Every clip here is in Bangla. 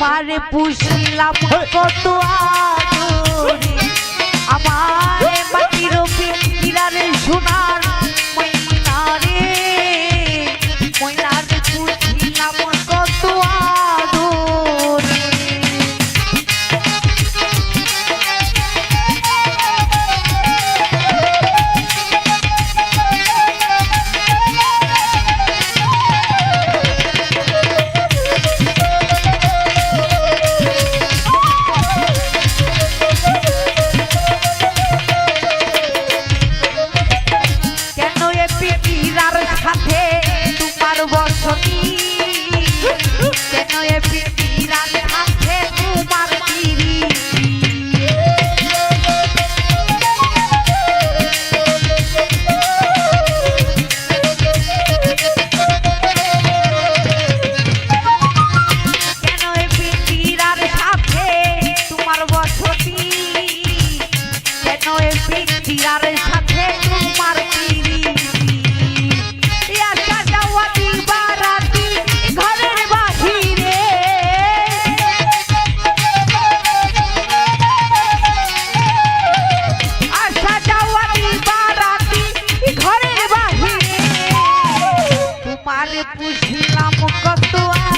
পারে পুষলাম কত আমার মাটির সোনার ময়না ময়নার পুষি Que no hay मारे पूछ लाम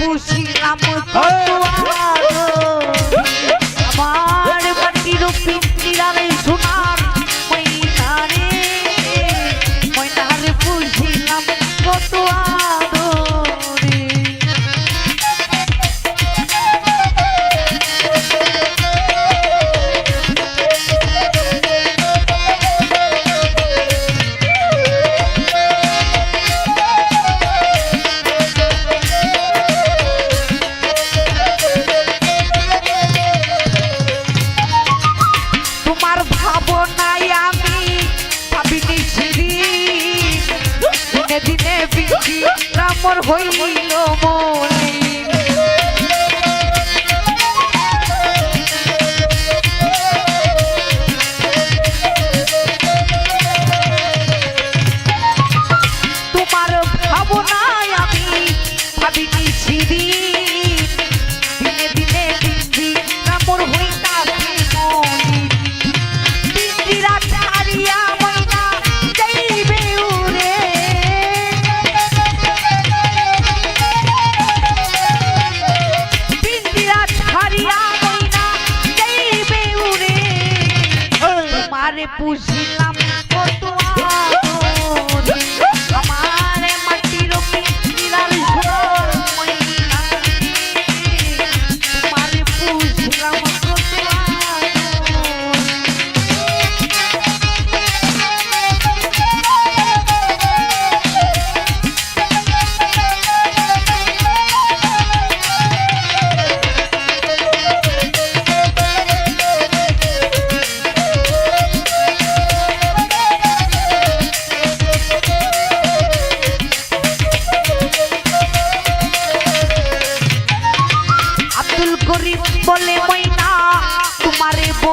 mochila muito মোর হইল মনে। pugila.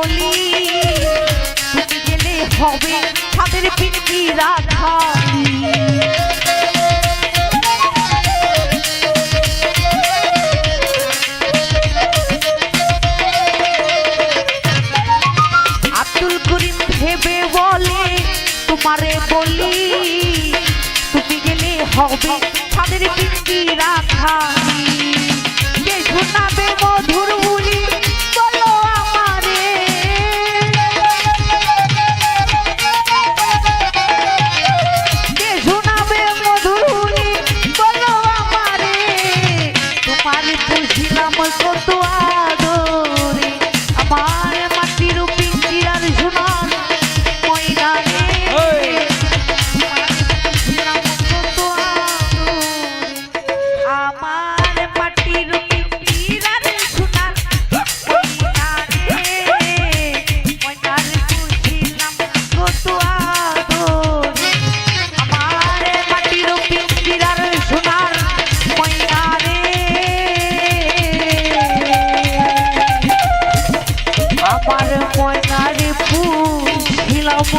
বলি গেলে হবে ছাদের পিঠি রাখা আব্দুল করিম ভেবে বলে, তোমারে বলি, তুমি গেলে হবে ছাদের পিঠি রাখা কত আমার ময়নারে বুঝিলাম